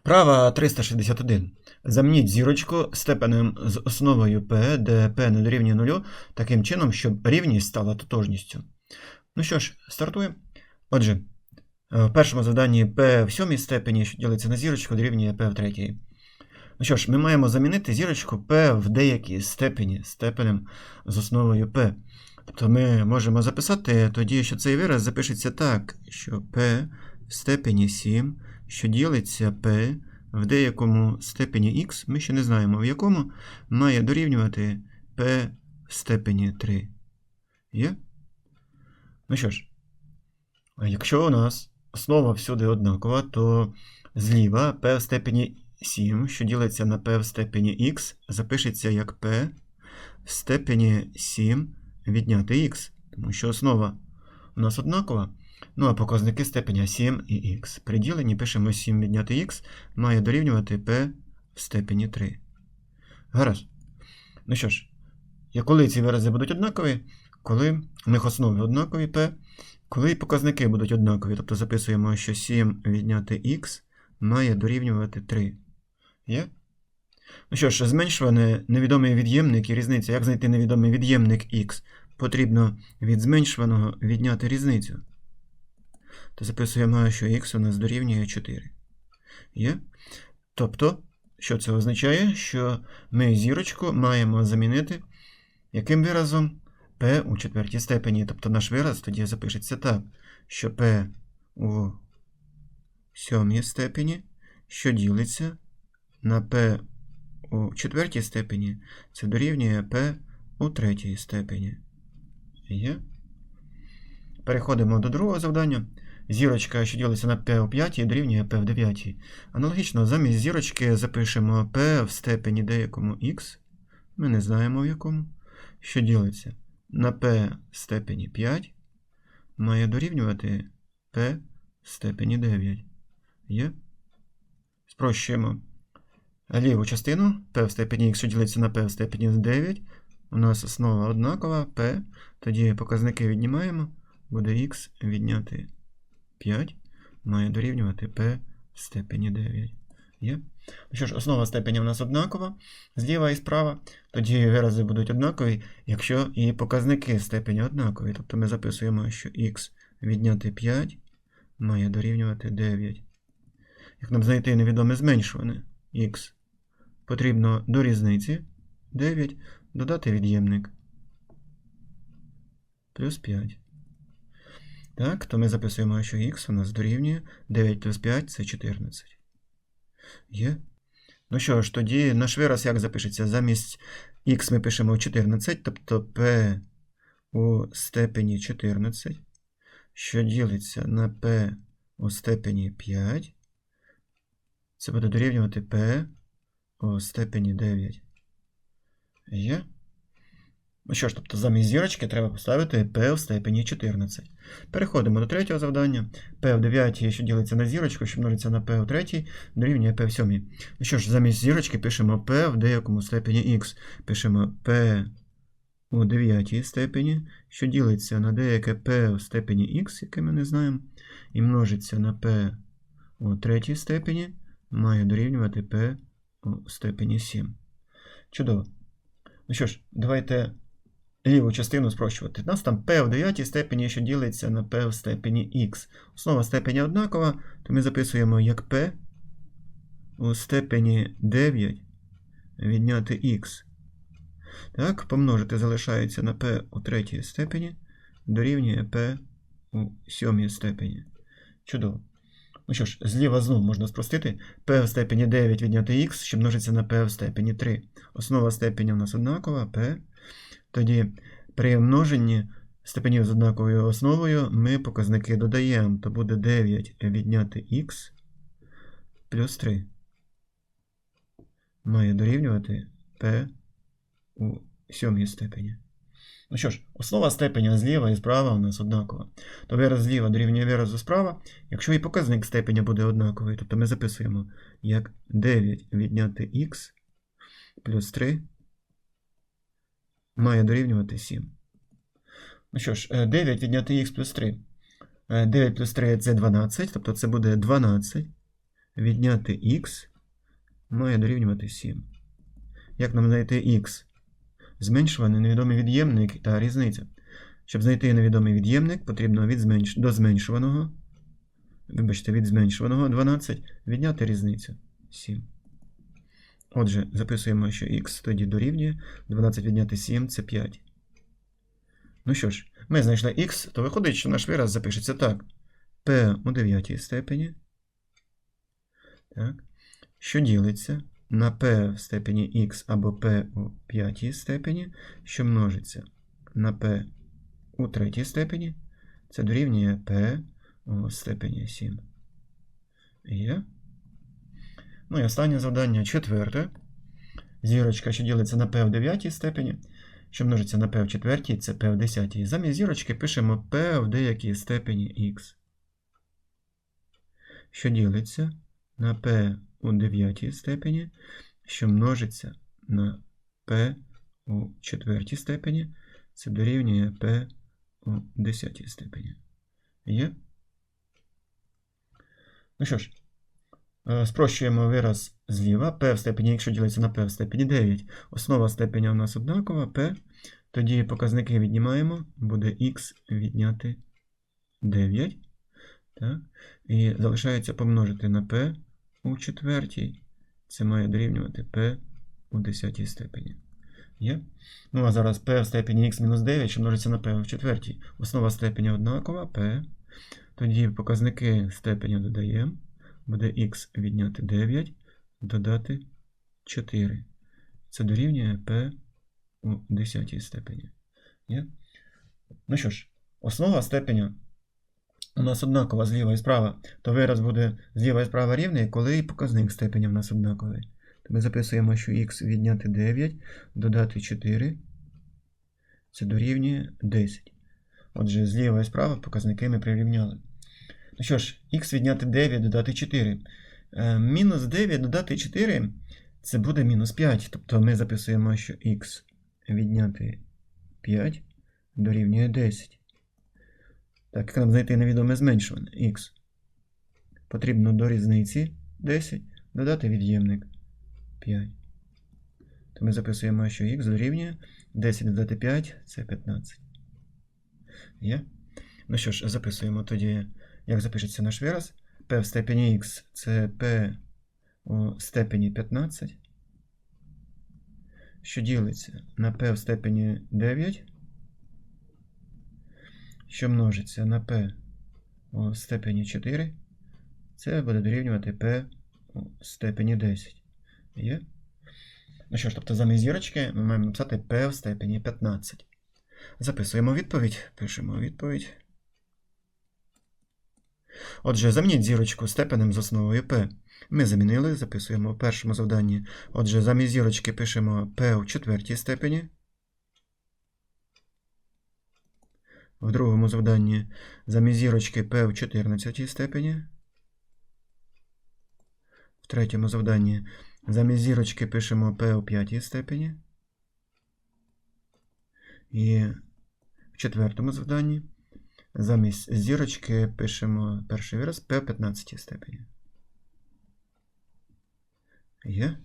Вправа 361. Замініть зірочку степенем з основою P, де P не дорівнює нулю, таким чином, щоб рівність стала тотожністю. Ну що ж, стартуємо. Отже, е, в першому завданні P в сьомій степені, що ділиться на зірочку, дорівнює P в третій. Ну що ж, ми маємо замінити зірочку P в деякій степені степенем з основою P. Тобто ми можемо записати тоді, що цей вираз запишеться так, що P в степені 7, що ділиться P в деякому степені x, ми ще не знаємо в якому, має дорівнювати P в степені 3. Є? Ну що ж, якщо у нас основа всюди однакова, то зліва P в степені 7, що ділиться на P в степені x, запишеться як P в степені 7 відняти x, тому що основа у нас однакова. Ну, а показники степеня 7 і х. При діленні пишемо 7 відняти х, має дорівнювати p в степені 3. Гаразд. Ну що ж, коли ці вирази будуть однакові, коли у них основи однакові p, коли показники будуть однакові, тобто записуємо, що 7 відняти х має дорівнювати 3. Є? Ну що ж, зменшуваний невідомий від'ємник і різниця. Як знайти невідомий від'ємник х? Потрібно від зменшуваного відняти різницю. То записуємо, що х у нас дорівнює 4. Є? Тобто, що це означає? Що ми зірочку маємо замінити яким виразом p у четвертій степені. Тобто наш вираз тоді запишеться так, що p у сьомій степені, що ділиться на p у четвертій степені, це дорівнює p у третій степені. Є? Переходимо до другого завдання. Зірочка, що ділиться на p у 5, дорівнює p в 9. Аналогічно, замість зірочки запишемо p в степені деякому x. Ми не знаємо в якому. Що ділиться на p в степені 5, має дорівнювати p в степені 9. Є? Спрощуємо ліву частину p в степені x, що ділиться на p в степені 9. У нас основа однакова p. Тоді показники віднімаємо. Буде x відняти 5 має дорівнювати p в степені 9. Є? Ну що ж, основа степені у нас однакова, зліва і справа. Тоді вирази будуть однакові, якщо і показники степені однакові. Тобто ми записуємо, що x відняти 5 має дорівнювати 9. Як нам знайти невідоме зменшуване x, потрібно до різниці 9 додати від'ємник плюс 5. Так, то ми записуємо, що х у нас дорівнює 9 плюс 5 це 14. Є. Ну що ж, тоді наш вираз як запишеться? Замість х ми пишемо 14, тобто p у степені 14, що ділиться на p у степені 5. Це буде дорівнювати p у степені 9. Є. Ну що ж, тобто замість зірочки треба поставити p в степені 14. Переходимо до третього завдання. p в 9, що ділиться на зірочку, що множиться на p в 3, дорівнює p в 7. Ну що ж, замість зірочки пишемо p в деякому степені x. Пишемо p у 9 степені, що ділиться на деяке p в степені x, яке ми не знаємо, і множиться на p у 3 степені, має дорівнювати p у степені 7. Чудово. Ну що ж, давайте ліву частину спрощувати. У нас там p в 9 степені, що ділиться на p в степені x. Основа степені однакова, то ми записуємо як p у степені 9 відняти x. Так, помножити залишається на p у третій степені, дорівнює p у сьомій степені. Чудово. Ну що ж, зліва знову можна спростити. p в степені 9 відняти x, що множиться на p в степені 3. Основа степені у нас однакова, p. Тоді при множенні степенів з однаковою основою ми показники додаємо, то буде 9 відняти х плюс 3. Має дорівнювати p у сьомій степені. Ну що ж, основа степеня зліва і справа у нас однакова. То вираз зліва дорівнює виразу справа, якщо і показник степеня буде однаковий, тобто ми записуємо як 9 відняти х плюс 3 має дорівнювати 7. Ну що ж, 9 відняти х плюс 3. 9 плюс 3 це 12, тобто це буде 12 відняти х має дорівнювати 7. Як нам знайти х? Зменшуваний невідомий від'ємник та різниця. Щоб знайти невідомий від'ємник, потрібно від зменш... до зменшуваного, вибачте, від зменшуваного 12 відняти різницю 7. Отже, записуємо, що х тоді дорівнює 12 відняти 7 це 5. Ну що ж, ми знайшли х, то виходить, що наш вираз запишеться так. p у 9 степені. Так. Що ділиться на p в степені x або p у 5 степені, що множиться на p у третій степені. Це дорівнює p у степені 7. Є. Ну і останнє завдання четверте. Зірочка, що ділиться на p в 9 степені, що множиться на p в четвертій, це p в 10. Замість зірочки пишемо p в деякій степені x. Що ділиться на p у 9 степені, що множиться на p у четвертій степені, це дорівнює p у 10 степені. Є? Ну що ж, спрощуємо вираз зліва. p в степені, якщо ділиться на p в степені 9. Основа степеня у нас однакова, p. Тоді показники віднімаємо, буде x відняти 9. Так? І залишається помножити на p у четвертій. Це має дорівнювати p у 10 степені. Є? Ну, а зараз p в степені x-9, що множиться на p в четвертій. Основа степеня однакова, p. Тоді показники степеня додаємо. Буде x відняти 9, додати 4. Це дорівнює p у 10 степені. Є? Ну що ж, основа степеня у нас однакова зліва і справа, то вираз буде зліва і справа рівний, коли і показник степеня в нас однаковий. То ми записуємо, що x відняти 9, додати 4. Це дорівнює 10. Отже, зліва і справа показники ми прирівняли. Ну що ж, х відняти 9, додати 4. Е, мінус 9 додати 4 це буде мінус 5. Тобто ми записуємо, що х відняти 5 дорівнює 10. Так, як нам знайти невідоме зменшуване х. Потрібно до різниці 10 додати від'ємник 5. То ми записуємо, що х дорівнює 10 додати 5 це 15. Є? Ну що ж, записуємо тоді, як запишеться наш вираз. p в степені х це p у степені 15. Що ділиться на p в степені 9 що множиться на p у степені 4, це буде дорівнювати p у степені 10. Є? Ну що ж, тобто замість зірочки ми маємо написати p в степені 15. Записуємо відповідь, пишемо відповідь. Отже, замініть зірочку степенем з основою p. Ми замінили, записуємо в першому завданні. Отже, замість зірочки пишемо p у четвертій степені. В другому завданні замість зірочки P в 14 степені. В третьому завданні замість зірочки пишемо P у 5 степені. І в четвертому завданні замість зірочки пишемо перший вираз P15 степені. Є?